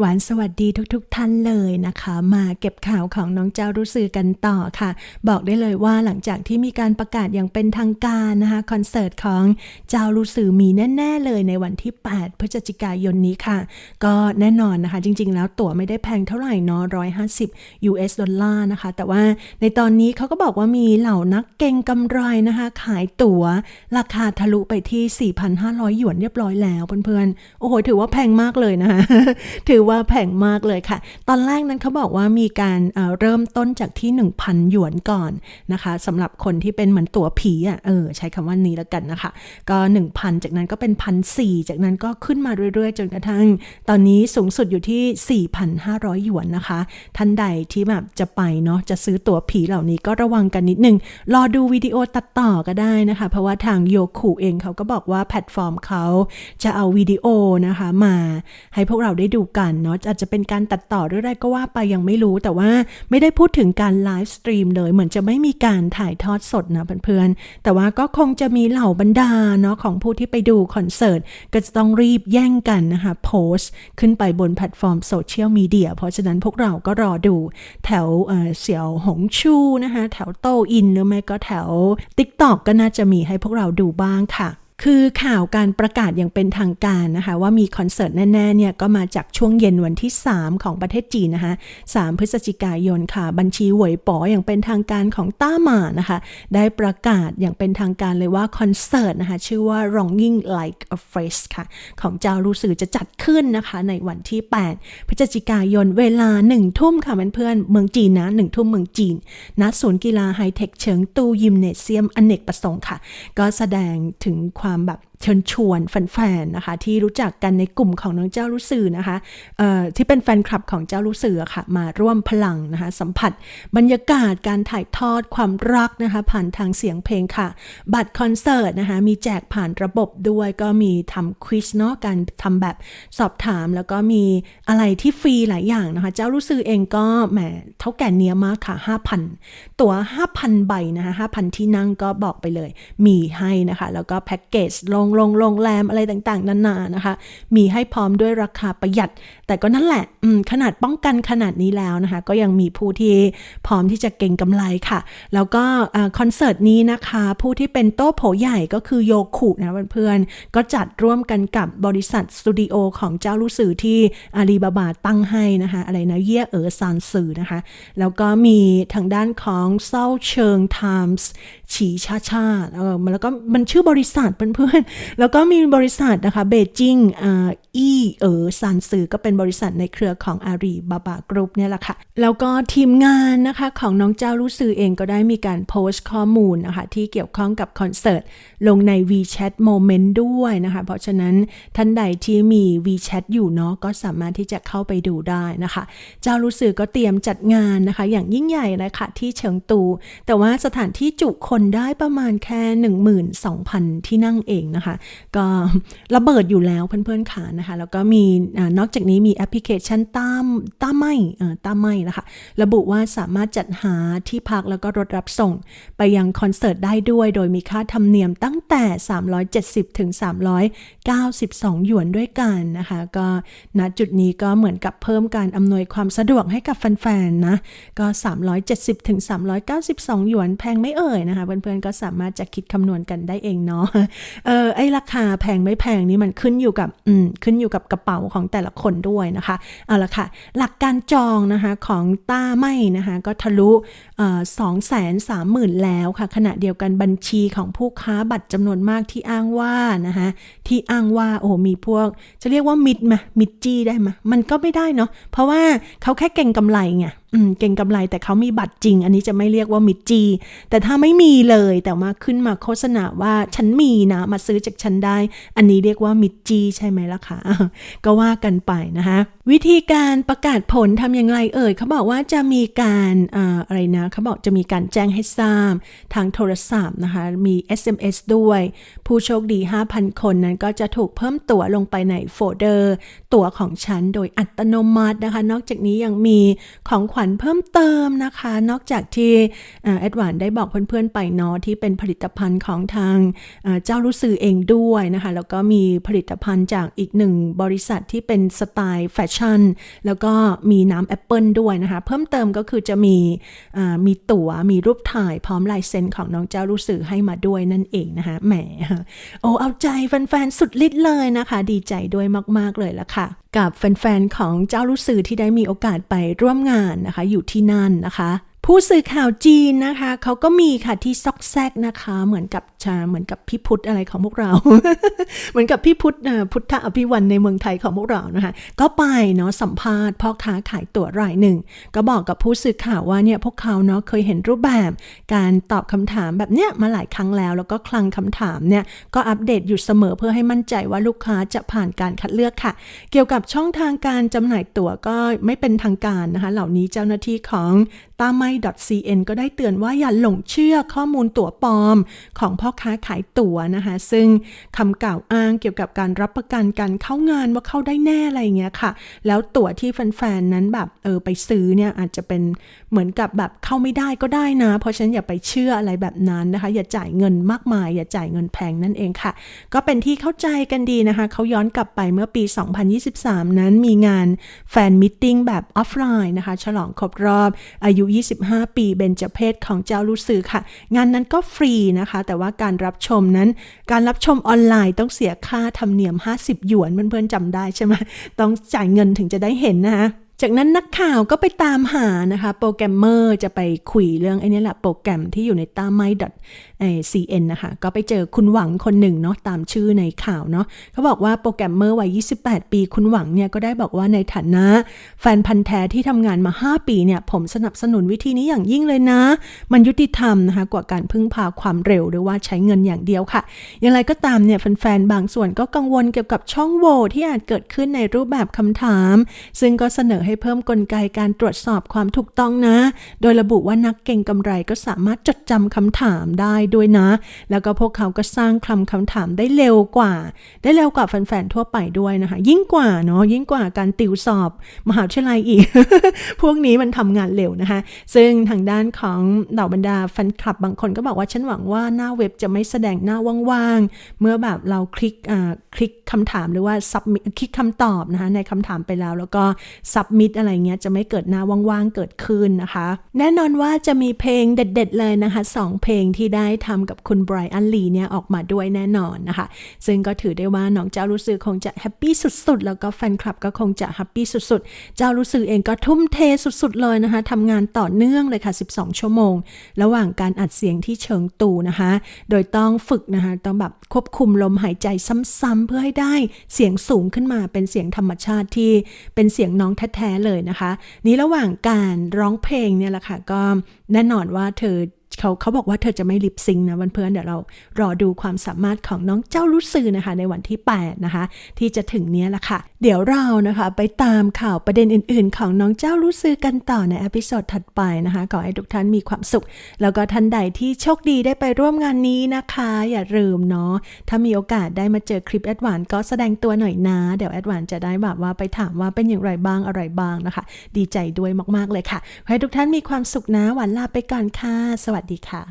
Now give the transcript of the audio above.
หวานสวัสดีทุกๆทท่านเลยนะคะ มาเก็บข่าวของน้องเจ้ารู้สึกกันต่อค่ะ บอกได้เลยว่าหลังจากที่มีการประกาศอย่างเป็นทางการนะคะคอนเสิร์ตของเจ้ารู้สึกมีแน่ๆเลยในวันที่ 8 พฤศจิกายนนี้ค่ะ ก็แน่นอนนะคะ จริงๆ แล้วตั๋วไม่ได้แพงเท่าไหร่เนาะ150 US ดอลลาร์นะคะ แต่ว่าในตอนนี้เขาก็บอกว่ามีเหล่านักเก่งกำไรนะคะ ขายตั๋วราคาทะลุไปที่ 4,500 หยวนเรียบร้อยแล้วเพื่อนๆโอ้โหถือว่าแพงมากเลยนะคะถือว่าแพงมากเลยค่ะ ตอนแรกนั้นเขาบอกว่ามีการเเริ่มต้นจากที่ 1,000 หยวนก่อนนะคะสำหรับคนที่เป็นเหมือนตั๋วผีอะเออใช้คำว่านี้แล้วกันนะคะ ก็ 1,000 จากนั้นก็เป็น1,400จากนั้นก็ขึ้นมาเรื่อยๆ จนกระทั่ง ตอนนี้สูงสุดอยู่ที่ 4,500 หยวนนะคะ ท่านใดที่แบบจะไปเนาะจะซื้อตั๋วผีเหล่านี้ก็ระวังกันนิดนึง รอดูวิดีโอตัดต่อก็ได้นะคะ เพราะว่าทางโยคุเองเขาก็บอกว่าแพลตฟอร์มเขาจะเอาวิดีโอนะคะมาให้พวกเราได้ดูกันเนาะอาจจะเป็นการตัดต่อหรืออะไรก็ว่าไปยังไม่รู้ แต่ว่าไม่ได้พูดถึงการไลฟ์สตรีมเลยเหมือนจะไม่มีการถ่ายทอดสดนะเพื่อนๆ แต่ว่าก็คงจะมีเหล่าบรรดาเนาะของผู้ที่ไปดูคอนเสิร์ต ก็จะต้องรีบแย่งกันนะคะโพสต์ขึ้นไปบนแพลตฟอร์มโซเชียลมีเดียเพราะฉะนั้นพวกเราก็รอดูแถวเเสี่ยวหงชูนะคะแถวโตอินหรือไม่ก็แถว TikTok ก็น่าจะมีให้พวกเราดูบ้างค่ะ คือข่าวการประกาศอย่างเป็นทางการนะคะ ว่ามีคอนเสิร์ตแน่ ๆ เนี่ย ก็มาจากช่วงเย็นวันที่ 3 ของประเทศจีนนะคะ 3 พฤศจิกายนค่ะ บัญชีหวยป๋ออย่างเป็นทางการของต้าหมานะคะ ได้ประกาศอย่างเป็นทางการเลยว่าคอนเสิร์ตนะคะ ชื่อว่า Longing Like a Fresh ค่ะ ของเจ้ารู้สื่อจะจัดขึ้นนะคะ ในวันที่ 8 พฤศจิกายนเวลา 1 ทุ่มค่ะเพื่อนๆเมืองจีนนะ1ทุ่มเมืองจีนณศูนย์กีฬาไฮเทคเฉิงตูยิมเนเซียมอเนกประสงค์ค่ะ ก็แสดงถึงความแบบ เชิญชวนแฟนๆนะคะ ที่รู้จักกันในกลุ่มของน้องเจ้ารู้สื่อนะคะที่เป็นแฟนคลับของเจ้ารู้สื่อค่ะ มาร่วมพลังนะคะ สัมผัสบรรยากาศการถ่ายทอดความรักนะคะ ผ่านทางเสียงเพลงค่ะ บัตรคอนเสิร์ตนะคะ มีแจกผ่านระบบด้วยก็มีทำควิสเนาะการทำแบบสอบถาม แล้วก็มีอะไรที่ฟรีหลายอย่างนะคะ เจ้ารู้สื่อเองก็แหมเท่าแก่เนี้ยมากค่ะ 5,000 ตั๋ว 5,000 ใบนะคะ5,000 ที่นั่งก็บอกไปเลย มีให้นะคะ แล้วก็แพ็กเกจลงโรงโรงแรมอะไรต่างๆ นานานะคะ มีให้พร้อมด้วยราคาประหยัด แต่ก็นั่นแหละขนาดป้องกันขนาดนี้แล้วนะคะ ก็ยังมีผู้ที่พร้อมที่จะเก่งกำไรค่ะ แล้วก็คอนเสิร์ตนี้นะคะ ผู้ที่เป็นโต๊ะโผใหญ่ก็คือโยคุนะเพื่อนๆก็จัดร่วมกันกับบริษัทสตูดิโอของเจ้ารู้สื่อที่อาลีบาบาตั้งให้นะคะ อะไรนะเย่เอ๋อซานสื่อนะคะ แล้วก็มีทางด้านของเซาเชิงไทมส์ ฉีชาชาเออมันแล้วก็มันชื่อบริษัทเพื่อนๆแล้วก็มีบริษัทนะคะเบจิงอ่า อีเออซานซือก็เป็นบริษัทในเครือของอารีบาบากรุ๊ปเนี่ยแหละค่ะ แล้วก็ทีมงานนะคะของน้องเจ้ารู้สือเองก็ได้มีการโพสต์ข้อมูลนะคะที่เกี่ยวข้องกับคอนเสิร์ตลงใน WeChat Moment ด้วยนะคะ เพราะฉะนั้นท่านใดที่มี WeChat อยู่เนาะก็สามารถที่จะเข้าไปดูได้นะคะ เจ้ารู้สือก็เตรียมจัดงานนะคะ อย่างยิ่งใหญ่นะคะที่เฉิงตู แต่ว่าสถานที่จุคนได้ประมาณแค่ 12,000 ที่นั่งเองนะคะ ก็ระเบิดอยู่แล้วเพื่อนๆค่ะนะคะแล้วก็มีอนอกจากนี้มีแอปพลิเคชันตามต้าไม่เอ่อต้าไม่นะคะ ระบุว่าสามารถจัดหาที่พักแล้วก็รถรับส่ง ไปยังคอนเสิร์ตได้ด้วย โดยมีค่าธรรมเนียมตั้งแต่ 370 ถึง 392 หยวนด้วยกันนะคะ ก็ณจุดนี้ก็เหมือนกับเพิ่มการอำนวยความสะดวกให้กับแฟนๆนะ ก็ 370 ถึง 392 หยวนแพงไม่เอ่ยนะคะ เพื่อนๆก็สามารถจะคิดคำนวณกันได้เองเนาะ เออไอราคาแพงไม่แพงนี่มันขึ้นอยู่กับ อืม ขึ้นอยู่กับกระเป๋าของแต่ละคนด้วยนะคะ เอาละค่ะ หลักการจองนะคะของต้าไม่นะคะก็ทะลุสองแสนสามหมื่นแล้วค่ะ ขณะเดียวกันบัญชีของผู้ค้าบัตรจำนวนมากที่อ้างว่านะคะที่อ้างว่าโอ้มีพวก จะเรียกว่ามิดไหมมิดจี้ได้ไหมมันก็ไม่ได้เนาะเพราะว่าเขาแค่เก่งกำไรไง เก่งกำไรแต่เขามีบัตรจริง อันนี้จะไม่เรียกว่ามิดจี แต่ถ้าไม่มีเลยแต่ว่าขึ้นมาโฆษณาว่าฉันมีนะมาซื้อจากฉันได้ อันนี้เรียกว่ามิดจีใช่ไหมล่ะคะก็ว่ากันไปนะคะวิธีการประกาศผลทำอย่างไรเอ่ยเขาบอกว่าจะมีการอ่าอะไรนะเขาบอกจะมีการแจ้งให้ทราบทางโทรศัพท์นะคะมี SMS ด้วย ผู้โชคดี 5,000 คนนั้นก็จะถูกเพิ่มตั๋วลงไปในโฟลเดอร์ ตั๋วของฉันโดยอัตโนมัตินะคะ นอกจากนี้ยังมีของขวัญวัญเพิ่มเติมนะคะ นอกจากที่แอดวานได้บอกเพื่อนๆไปเนาะที่เป็นผลิตภัณฑ์ของทางเจ้ารู้สื่อเองด้วยนะคะ แล้วก็มีผลิตภัณฑ์จากอีกหนึ่งบริษัทที่เป็นสไตล์แฟชั่น แล้วก็มีน้ำแอปเปิลด้วยนะคะ เพิ่มเติมก็คือจะมีมีตั๋วมีรูปถ่ายพร้อมลายเซ็นของน้องเจ้ารู้สื่อให้มาด้วยนั่นเองนะคะแหมโอ้เอาใจแฟนๆสุดฤทธิ์เลยนะคะ ดีใจด้วยมากๆเลยละค่ะกับแฟนๆของเจ้ารู้สื่อที่ได้มีโอกาสไปร่วมงานนะคะ อยู่ที่นั่นนะคะ ผู้สื่อข่าวจีนนะคะเขาก็มีค่ะที่ซอกแซกนะคะ เหมือนกับชาเหมือนกับพี่พุทธอะไรของพวกเรา เหมือนกับพี่พุทธพุทธอภิวันในเมืองไทยของพวกเรานะคะ ก็ไปเนาะสัมภาษณ์พ่อค้าขายตั๋วรายหนึ่ง ก็บอกกับผู้สื่อข่าวว่าเนี่ยพวกเขาเนาะเคยเห็นรูปแบบการตอบคำถามแบบเนี้ยมาหลายครั้งแล้ว แล้วก็คลังคำถามเนี่ยก็อัปเดตอยู่เสมอเพื่อให้มั่นใจว่าลูกค้าจะผ่านการคัดเลือกค่ะ เกี่ยวกับช่องทางการจำหน่ายตั๋วก็ไม่เป็นทางการนะคะ เหล่านี้เจ้าหน้าที่ของ ตาไม .cn ก็ได้เตือนว่าอย่าหลงเชื่อข้อมูลตั๋วปลอม ของพ่อค้าขายตั๋วนะคะ ซึ่งคำกล่าวอ้างเกี่ยวกับการรับประกันการเข้างานว่าเข้าได้แน่อะไรเงี้ยค่ะ แล้วตั๋วที่แฟนๆนั้นแบบเออไปซื้อเนี่ยอาจจะเป็นเหมือนกับแบบเข้าไม่ได้ก็ได้นะ เพราะฉะนั้นอย่าไปเชื่ออะไรแบบนั้นนะคะ อย่าจ่ายเงินมากมาย อย่าจ่ายเงินแพงนั่นเองค่ะ ก็เป็นที่เข้าใจกันดีนะคะเขาย้อนกลับไปเมื่อปี 2023 นั้นมีงานแฟนมิทติ้งแบบออฟไลน์นะคะ ฉลองครบรอบอายุ25 ปีเบญจเพศของเจ้าลูซือค่ะ งานนั้นก็ฟรีนะคะ แต่ว่าการรับชมนั้น การรับชมออนไลน์ต้องเสียค่าธรรมเนียม 50 หยวนเพื่อนๆจำได้ใช่ไหมต้องจ่ายเงินถึงจะได้เห็นนะคะ จากนั้นนักข่าวก็ไปตามหานะคะโปรแกรมเมอร์จะไปคุยเรื่องไอ้นี่แหละโปรแกรมที่อยู่ในตาไม้ .cn นะคะ ก็ไปเจอคุณหวังคนหนึ่งเนาะตามชื่อในข่าวเนาะเขาบอกว่าโปรแกรมเมอร์วัย 28 ปีคุณหวังเนี่ยก็ได้บอกว่าในฐานะแฟนพันธ์แท้ที่ทำงานมา 5 ปีเนี่ยผมสนับสนุนวิธีนี้อย่างยิ่งเลยนะ มันยุติธรรมนะคะกว่าการพึ่งพาความเร็วหรือว่าใช้เงินอย่างเดียวค่ะ อย่างไรก็ตามเนี่ยแฟนๆบางส่วนก็กังวลเกี่ยวกับช่องโหว่ที่อาจเกิดขึ้นในรูปแบบคำถาม ซึ่งก็เสนอให้เพิ่มกลไกการตรวจสอบความถูกต้องนะ โดยระบุว่านักเก่งกำไรก็สามารถจดจำคำถามได้ด้วยนะ แล้วก็พวกเขาก็สร้างคำคำถามได้เร็วกว่า ได้เร็วกว่าแฟนๆทั่วไปด้วยนะคะ ยิ่งกว่าเนาะยิ่งกว่าการติวสอบ มหาวิทยาลัยอีก พวกนี้มันทำงานเร็วนะคะ ซึ่งทางด้านของเหล่าบรรดาแฟนคลับบางคนก็บอกว่าฉันหวังว่าหน้าเว็บจะไม่แสดงหน้าว่างๆเมื่อแบบเราคลิกอ่าคลิกคำถามหรือว่า submit คลิกคำตอบนะคะในคำถามไปแล้วแล้วก็ submit มิดอะไรเงี้ยจะไม่เกิดหน้าว่างๆเกิดขึ้นนะคะ แน่นอนว่าจะมีเพลงเด็ด ๆ เลยนะคะสองเพลงที่ได้ทำกับคุณไบรอันลีเนี่ยออกมาด้วยแน่นอนนะคะ ซึ่งก็ถือได้ว่าน้องเจ้ารู้สึกคงจะแฮปปี้สุดๆ แล้วก็แฟนคลับก็คงจะแฮปปี้สุดๆ เจ้ารู้สึกเองก็ทุ่มเทสุดๆเลยนะคะทำงานต่อเนื่องเลยค่ะ 12 ชั่วโมง ระหว่างการอัดเสียงที่เชิงตูนะคะ โดยต้องฝึกนะคะต้องแบบควบคุมลมหายใจซ้ำๆเพื่อให้ได้เสียงสูงขึ้นมาเป็นเสียงธรรมชาติที่เป็นเสียงน้องแท้ๆเลยนะคะ นี้ระหว่างการร้องเพลงเนี่ยแหละค่ะก็แน่นอนว่าเธอ เขาเขาบอกว่าเธอจะไม่ลิปซิงค์นะเพื่อนๆเดี๋ยวเรารอดูความสามารถของน้องเจ้ารู้สื่อนะคะ ในวันที่ 8 นะคะ ที่จะถึงเนี้ยแหละค่ะ เดี๋ยวเรานะคะ ไปตามข่าวประเด็นอื่น ๆ ของน้องเจ้ารู้สื่อกันต่อในอพิโซดถัดไปนะคะขอให้ทุกท่านมีความสุข แล้วก็ท่านใดที่โชคดีได้ไปร่วมงานนี้นะคะ อย่าลืมเนาะถ้ามีโอกาสได้มาเจอคลิปแอดวานก็แสดงตัวหน่อยนะเดี๋ยวแอดวานจะได้แบบว่าไปถามว่าเป็นอย่างไรบ้างอะไรบ้างนะคะ ดีใจด้วยมากๆเลยค่ะขอให้ทุกท่านมีความสุขนะหวานลาไปก่อนค่ะ สวัสดดีค่ะ